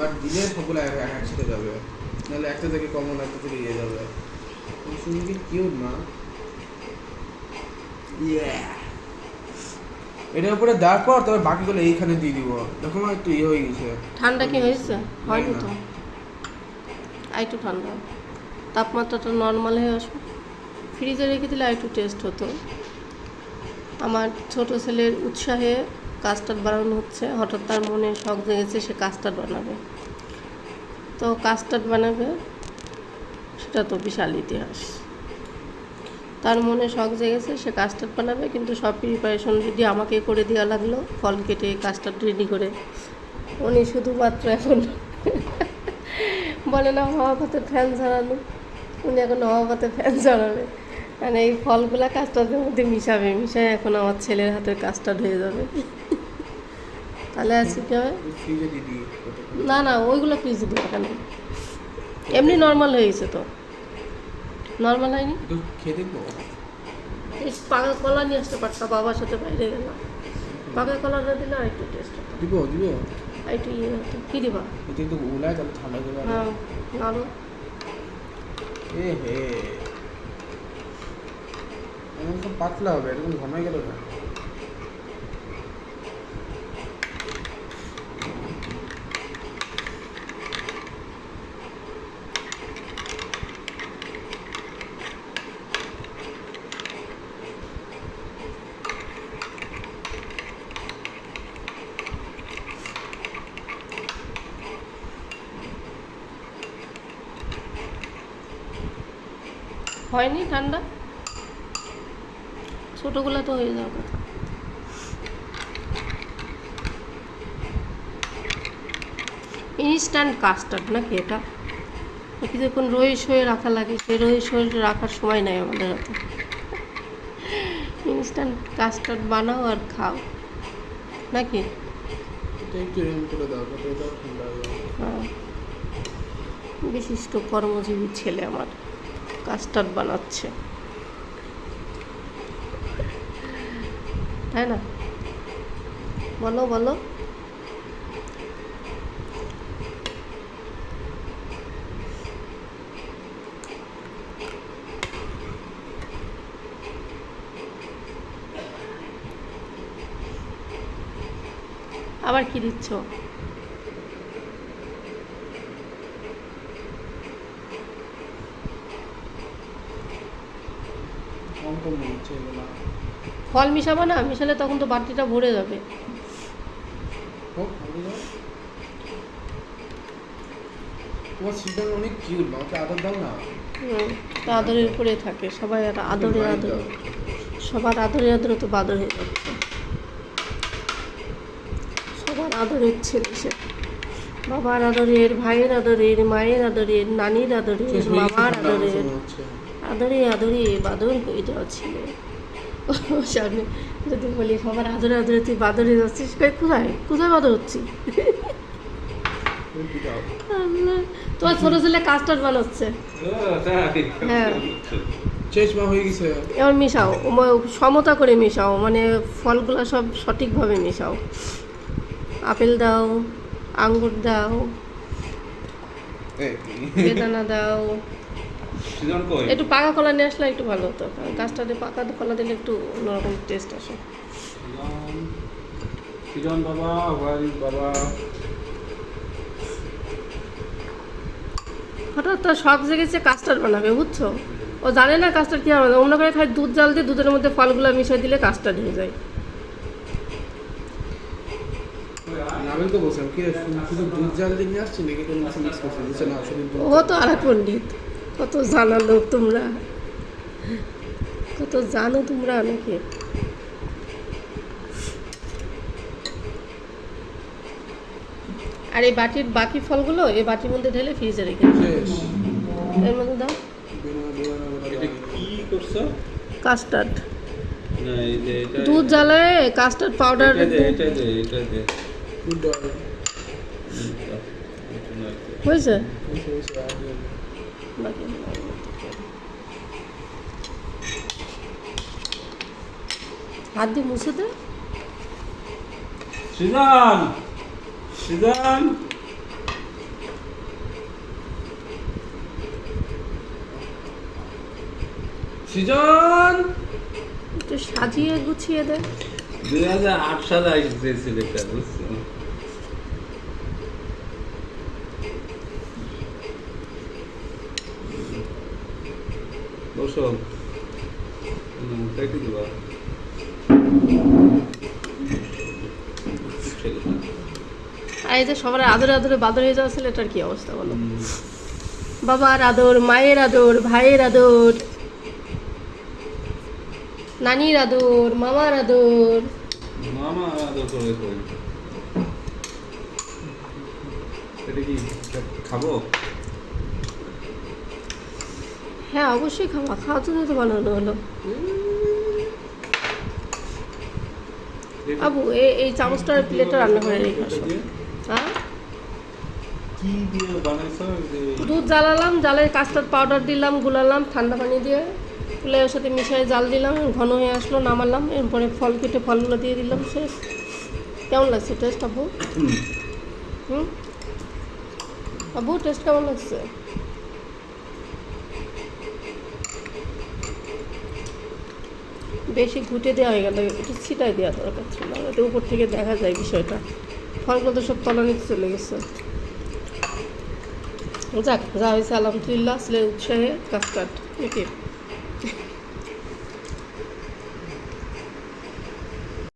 এবার দিলে সবগুলো এক এক একসাথে যাবে। নাহলে একটা থেকে কমন একটা থেকে ইয়ে যাবে। কি কিউট না। এটার উপরে দেওয়ার পর তবে বাকিগুলো এইখানে দিয়ে দিব। দেখো একটু ইয়ে হয়ে গেছে। ঠান্ডা কি হয়েছে? হয়নি তো? আর একটু ঠান্ডা। তাপমাত্রাটা নর্মাল হয়ে আসবে। ফ্রিজে রেখে দিলে আর একটু টেস্ট হতো। আমার ছোট ছেলের উৎসাহে কাস্টার্ড বানানো হচ্ছে। হঠাৎ তার মনে শখ জেগেছে সে কাস্টার্ড বানাবে। তো কাস্টার্ড বানাবে, সেটা তো বিশাল ইতিহাস। তার মনে শখ জেগেছে সে কাস্টার্ড বানাবে, কিন্তু সব প্রিপারেশন রেডি আমাকে করে দেওয়া লাগল, ফল কেটে কাস্টার্ড রেডি করে। উনি শুধুমাত্র এখন বলে, না হাওয়া পাতে ফ্যান ঝরানো উনি এখন হাওয়া পাতে ফ্যান ঝরাবে মানে এই ফলগুলা কাস্টার্ডের মধ্যে মিশাবে, মিশায় এখন আমার ছেলের হাতের কাস্টার্ড হয়ে যাবে। তাহলে আজকে কী হবে? না না ওইগুলো ফ্রিজে দেবো কেন এমনি নর্মাল হয়ে গেছে তো। নর্মাল হয়নি? পাকা কলা নিয়ে আসতে পারতাম বাবার সাথে বাইরে গেলাম। পাকা কলাটা দিলে আর একটু টেস্ট হতো। দিব দিব? আর একটু ইয়ে হতো কী দিবা? এটা একটু উলায় তাহলে ঠান্ডা যাবে হ্যাঁ নাড়ো। এ হে। তো পাতলা হবে এরকম ঘন গেল না হয়নি ঠান্ডা? ছোটোগুলো তো হয়ে যাওয়ার কথা ইনস্ট্যান্ট কাস্টার্ড নাকি এটা? নাকি যখন রইস হয়ে রাখা লাগে সেই রইস হয়ে রাখার সময় নাই আমাদের হাতে। ইনস্ট্যান্ট কাস্টার্ড বানাও আর খাও। নাকি? হ্যাঁ। বিশিষ্ট কর্মজীবী ছেলে আমার। কাস্টার্ড বানাচ্ছে। তাই না? বলো বলো। আবার কি দিচ্ছ? কম কম হচ্ছে ফল মিশাবো না মিশালে তখন তো বাটিটা ভরে যাবে। হোক ভালো দাও তোমার সিজন অনেক কিউট না আদর দাও না। তা আদরের উপরে থাকে সবাই আর আদরে আদরে। সবার আদরে আদরে তো বাদর হয়ে যাচ্ছে। সবার আদরের ছেলে সে। বাবার আদরের ভাইয়ের আদরের মায়ের আদরের নানির আদরের মামার আদরের। আদরে আদরে বাদর হয়ে যাওয়া ছিল। সামনে যদি বলি সবার আদরে আদরে তুই বাদরে যাচ্ছিস কোথায়? কোথায় বাদর হচ্ছি আল্লাহ, তোমার ছোট ছেলে কাস্টার্ড হ্যাঁ। শেষ হয়ে গেছে। এবার মিশাও সমতা করে মিশাও মানে ফলগুলো সব সঠিকভাবে মিশাও। আপেল দাও আঙ্গুর দাও বেদানা দাও একটু পাকা কলা নিয়ে আসলে একটু ভালো হতো কাস্টার্ডে পাকা কলা দিলে একটু অন্যরকম টেস্ট আসে। সিজন বাবা ওয়াই বাবা। হঠাৎ তার শখ জেগেছে কাস্টার্ড বানাবে বুঝছ? ও জানে না কাস্টার্ড কী হবে অন্য করে খায় দুধ জাল দিয়ে দুধের মধ্যে ফলগুলো মিশিয়ে দিলে কাস্টার্ড হয়ে যায়। ও তো আর পণ্ডিত। কত জানা লোক তোমরা? কত জানো তোমরা নাকি আর এই বাটির বাকি ফলগুলো এই বাটির মধ্যে ঢেলে ফ্রিজে রেখে দাও। এর মধ্যে দাও। কাস্টার্ড। দুধ জ্বালায় কাস্টার্ড পাউডার। হয়েছে? লাগে। হাত দিয়ে মুছে দে। সিজান সিজান সিজন। একটু সাজিয়ে গুছিয়ে দে। দুই হাজার আট সালে আসছে ছেলেটা বুঝছ? দেবা। আর এই যে সবার আদরে আদরে বাদর হয়ে যাওয়া ছেলেটার কি অবস্থা বলো? বাবার আদর মায়ের আদর ভাইয়ের আদর নানির আদর মামার আদর। মামা আদর করে কই এটা কি খাব? হ্যাঁ অবশ্যই খাওয়া খাওয়ার জন্য তো বানানো হলো। আবু এই এই চামচটার প্লেটটা রান্না করে রেখে আসো। হ্যাঁ? দুধ জ্বালালাম জালের কাস্টার্ড পাউডার দিলাম গুলালাম ঠান্ডা পানি দিয়ে। ফুলের সাথে মিশিয়ে জাল দিলাম ঘন হয়ে আসলো নামালাম এরপরে ফল কেটে ফলগুলো দিয়ে দিলাম শেষ। কেমন লাগছে টেস্ট আবু? হুম। আবু টেস্ট কেমন লাগছে? বেশি ঘুটে দেওয়া হয়ে গেল, একটু ছিটাই দেওয়া দরকার ছিল এটা উপর থেকে দেখা যায় বিষয়টা। ফলগুলো তো সব তলানিতে চলে গেছে। যাক যা হয়েছে, আলহামদুলিল্লাহ আসলে উৎসাহে কাজ কাট